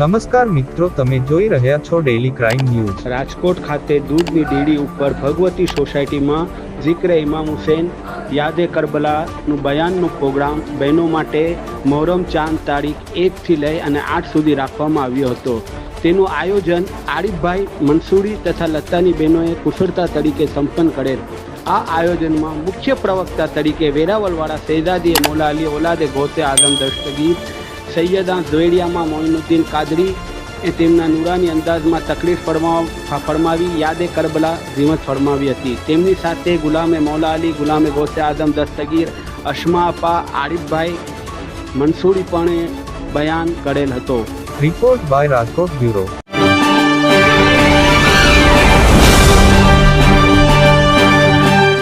નમસ્કાર મિત્રો, તમે જોઈ રહ્યા છો ડેલી ક્રાઇમ ન્યૂઝ રાજકોટ ખાતે દૂધની ડેરી ઉપર ભગવતી સોસાયટીમાં જિક્ર ઇમામ હુસેન, યાદે કરબલાનું બયાનનો પ્રોગ્રામ બહેનો માટે મોહરમ ચાંદ તારીખ એકથી લઈ અને આઠ સુધી રાખવામાં આવ્યો હતો. તેનું આયોજન આરિફભાઈ મનસુરી તથા લતાની બહેનોએ કુશળતા તરીકે સંપન્ન કરેલ. આ આયોજનમાં મુખ્ય પ્રવક્તા તરીકે વેરાવલવાળા શહેજાદીએ મોલા ઓલાદે ગોતે આઝમ દસ્તગીર સૈયદા ઝવેડિયામાં મોઇનુદ્દીન કાદરી એ તેમના નુરાની અંદાજમાં તકલીફ ફરમા ફરમાવી, યાદે કરબલા જીવત ફરમાવી હતી. તેમની સાથે ગુલામે મૌલા અલી, ગુલામે ગોસે આઝમ દસ્તગીર, અશમા અપા, આરિફભાઈ પણ બયાન કરેલ હતો. Report by Rajkot bureau.